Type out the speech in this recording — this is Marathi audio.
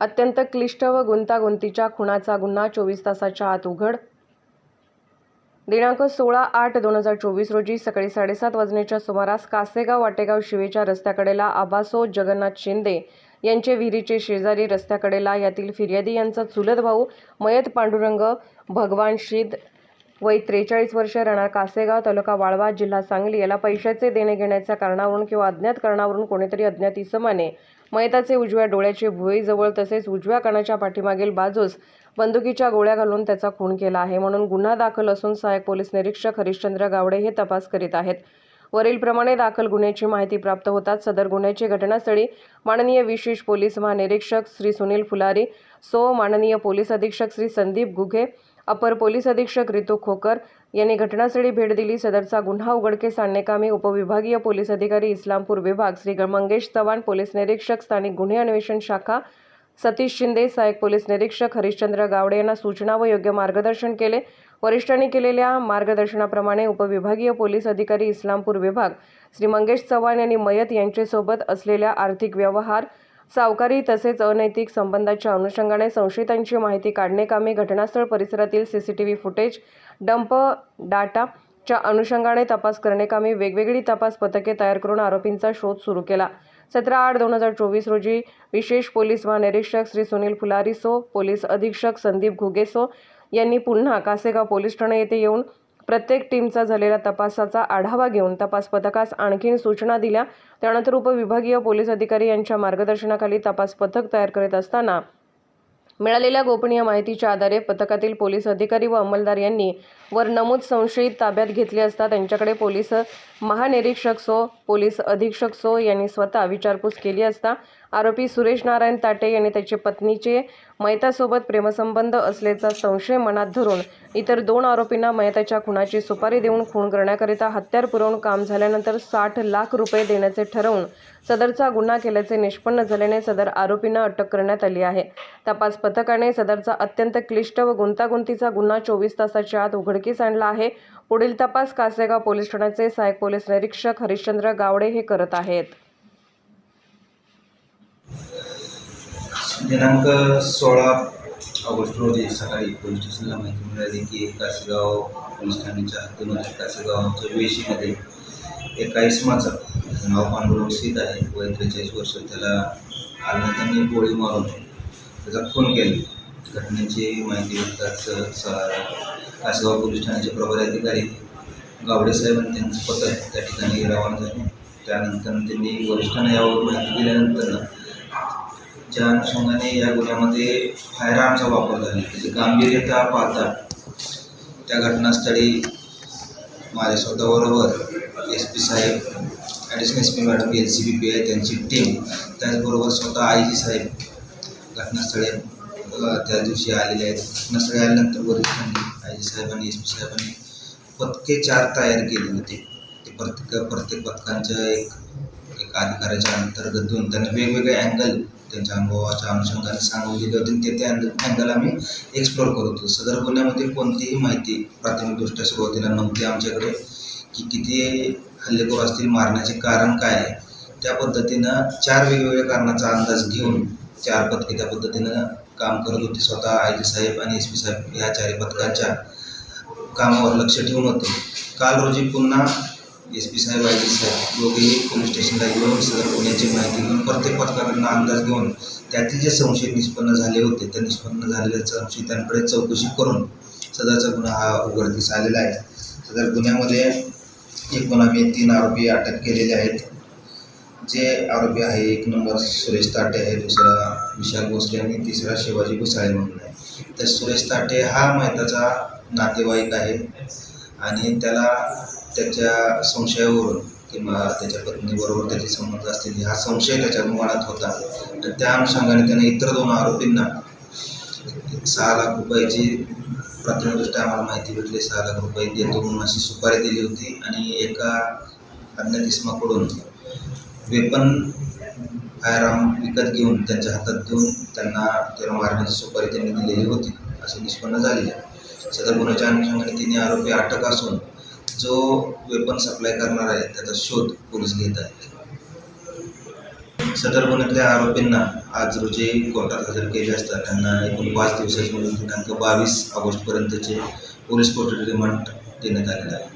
अत्यंत क्लिष्ट व गुंतागुंतीच्या खुणाचा गुन्हा चोवीस तासाच्या आत उघड. दिनांक सोळा आठ दोन हजार चोवीस रोजी सकाळी साडेसात वाजण्याच्या सुमारास कासेगाव वाटेगाव शिवेच्या रस्त्याकडेला आबासो जगन्नाथ शिंदे यांचे विहिरीचे शेजारी रस्त्याकडेला यातील फिर्यादी यांचा चुलत भाऊ मयत पांडुरंग भगवान शिद वय त्रेचाळीस वर्ष राहणार कासेगाव तालुका वाळवा जिल्हा सांगली. याला पैशाचे देणे घेण्याच्या कारणावरून किंवा अज्ञात कारणावरून कोणीतरी अज्ञात इसमाने मयताचे उजव्या डोळ्याचे भुईजवळ तसेच उजव्या कानाच्या पाठीमागील बाजूस बंदुकीच्या गोळ्या घालून त्याचा खून केला आहे म्हणून गुन्हा दाखल असून सहाय्यक पोलीस निरीक्षक हरिश्चंद्र गावडे हे तपास करीत आहेत. वरीलप्रमाणे दाखल गुन्ह्याची माहिती प्राप्त होताच सदर गुन्ह्याची घटनास्थळी माननीय विशेष पोलीस महानिरीक्षक श्री सुनील फुलारी सो माननीय पोलीस अधीक्षक श्री संदीप गुघे अपर पोलीस अधीक्षक रितू खोकर यांनी घटनास्थळी भेट दिली. सदरचा गुन्हा उघडकीस आणणेकामी उपविभागीय पोलीस अधिकारी इस्लामपूर विभाग श्री मंगेश चव्हाण पोलीस निरीक्षक स्थानिक गुन्हे अन्वेषण शाखा सतीश शिंदे सहाय्यक पोलीस निरीक्षक हरिश्चंद्र गावडे यांना सूचना व योग्य मार्गदर्शन केले. वरिष्ठांनी केलेल्या मार्गदर्शनाप्रमाणे उपविभागीय पोलीस अधिकारी इस्लामपूर विभाग श्री मंगेश चव्हाण यांनी मयत यांच्यासोबत असलेल्या आर्थिक व्यवहार सावकारी तसेच अनैतिक संबंधाच्या अनुषंगाने संशयितांची माहिती काढणे कामी घटनास्थळ परिसरातील सीसीटीव्ही फुटेज डंप डाटाच्या अनुषंगाने तपास करणेकामी वेगवेगळी तपास पथके तयार करून आरोपींचा शोध सुरू केला. सतरा आठ दोन हजार चोवीस रोजी विशेष पोलीस महानिरीक्षक श्री सुनील फुलारीसो पोलीस अधीक्षक संदीप घुगेसो यांनी पुन्हा कासेगाव पोलीस ठाणे येथे येऊन प्रत्येक टीमचा झालेला तपासाचा आढावा घेऊन तपास पथकास आणखीन सूचना दिल्या. त्यानंतर उपविभागीय पोलीस अधिकारी यांच्या मार्गदर्शनाखाली तपास पथक तयार करीत असताना मिळालेल्या गोपनीय माहितीच्या आधारे पथकातील पोलीस अधिकारी व अंमलदार यांनी वर नमूद संशयित ताब्यात घेतले असता त्यांच्याकडे पोलीस महानिरीक्षक सो पोलीस अधीक्षक सो यांनी स्वतः विचारपूस केली असता आरोपी सुरेश नारायण ताटे यांनी त्याची पत्नीचे मैतासोबत प्रेमसंबंध असल्याचा संशय मनात धरून इतर दोन आरोपींना मयताच्या खुनाची सुपारी देऊन खून करण्याकरिता हत्यार पुरवून काम झाल्यानंतर साठ लाख रुपये देण्याचे ठरवून सदरचा गुन्हा केल्याचे निष्पन्न झाल्याने सदर आरोपींना अटक करण्यात आली आहे. तपास पथकाने सदरचा अत्यंत क्लिष्ट व गुंतागुंतीचा गुन्हा चोवीस तासाच्या आत उघडकीस आणला आहे. पुढील तपास कासेगाव पोलीस ठाण्याचे सहाय्यक पोलीस निरीक्षक हरिश्चंद्र गावडे हे करत आहेत. दिनांक सोळा ऑगस्ट रोजी सकाळी पोलीस स्टेशनला माहिती मिळाली की कासेगाव पोलीस ठाण्याच्या हद्दीमध्ये कासेगावच्या वेशीमध्ये एका इसमाचं नाव पांडुरंग सीत आहे वय त्रेचाळीस वर्ष त्याला अज्ञातांनी गोळी मारून त्याचा खून केला घटनेची माहिती भेटताच कासेगाव पोलीस ठाण्याचे प्रभारी अधिकारी गावडे साहेब आणि त्यांचं पथक त्या ठिकाणी रवाना झाले त्यानंतर त्यांनी वरिष्ठांना यावर माहिती दिल्यानंतर ज्या अनुषंगाने या गुन्ह्यामध्ये फायरआर्मचा वापर झाला. त्याची गांभीर्यता पाहता त्या घटनास्थळी माझ्या स्वतःबरोबर S P Saheb additional S P madam L C B P I त्यांची टीम त्याचबरोबर स्वतः आय जी साहेब घटनास्थळी त्या दिवशी आलेले आहेत. घटनास्थळी आल्यानंतर वरिष्ठांनी आय जी साहेब आणि एस पी साहेबांनी पथके चार तयार केले होते. ते प्रत्येक प्रत्येक पथकांच्या एक एका अधिकाऱ्याच्या अंतर्गत घेऊन त्यांना वेगवेगळे अँगल त्यांच्या अनुभवाच्या अनुषंगाने सांगून दिले होते आणि ते त्या अँगल आम्ही एक्सप्लोर करत होतो. सदर गुन्ह्यामध्ये कोणतीही माहिती प्राथमिकदृष्ट्या सुरुवातीला नव्हती आमच्याकडे की किती हल्लेखोर असतील मारण्याचे कारण काय आहे. त्या पद्धतीनं चार वेगवेगळ्या कारणाचा अंदाज घेऊन चार पथके त्या पद्धतीनं काम करत होते. स्वतः आय जी साहेब आणि एस पी साहेब ह्या चारही पथकांच्या कामावर लक्ष ठेवून होते. काल रोजी पुन्हा एस पी साहेब आय जी साहेब दोघेही पोलीस स्टेशनला येऊन सदर गुन्ह्याची माहिती घेऊन प्रत्येक पथकाकडनं अंदाज घेऊन त्यातील जे संशय निष्पन्न झाले होते त्या निष्पन्न झालेल्या संशयितांकडे चौकशी करून सदरचा गुन्हा हा उघडकीस आलेला आहे. सदर गुन्ह्यामध्ये एकूण आम्ही तीन आरोपी अटक केलेले आहेत. जे आरोपी आहे एक नंबर सुरेश ताटे आहे दुसरा विशाल भोसले आणि तिसरा शिवाजी घुसाळे म्हणून आहे. तर सुरेश ताटे हा मैताचा नातेवाईक आहे. आणि त्याला त्याच्या संशयावरून किंवा त्याच्या पत्नीबरोबर त्याचे संबंध असतील हा संशय त्याच्या मनात होता. तर त्या अनुषंगाने त्याने इतर दोन आरोपींना सहा लाख रुपयाची प्राथमिकदृष्ट्या आम्हाला माहिती भेटली. सहा लाख रुपये देतो म्हणून अशी सुपारी दिली होती आणि एका अज्ञात इसमाकडून वेपन फायराम विकत घेऊन त्यांच्या हातात देऊन त्यांना त्याला मारण्याची सुपारी त्यांनी दिलेली होती. असे निष्पन्न झाली. आहे. सदर गुन्ह्याच्या अनुषंगाने तिन्ही आरोपी अटक असून जो वेपन सप्लाय करणार आहे त्याचा शोध पोलीस घेत आहेत. सदर गुन्ह्यातल्या आरोपींना आज रोजी कोर्टात हजर केले असता त्यांना एकूण पाच दिवसाच्या दिनांक बावीस ऑगस्टपर्यंतचे पोलीस कोठडी रिमांड देण्यात आलेला आहे.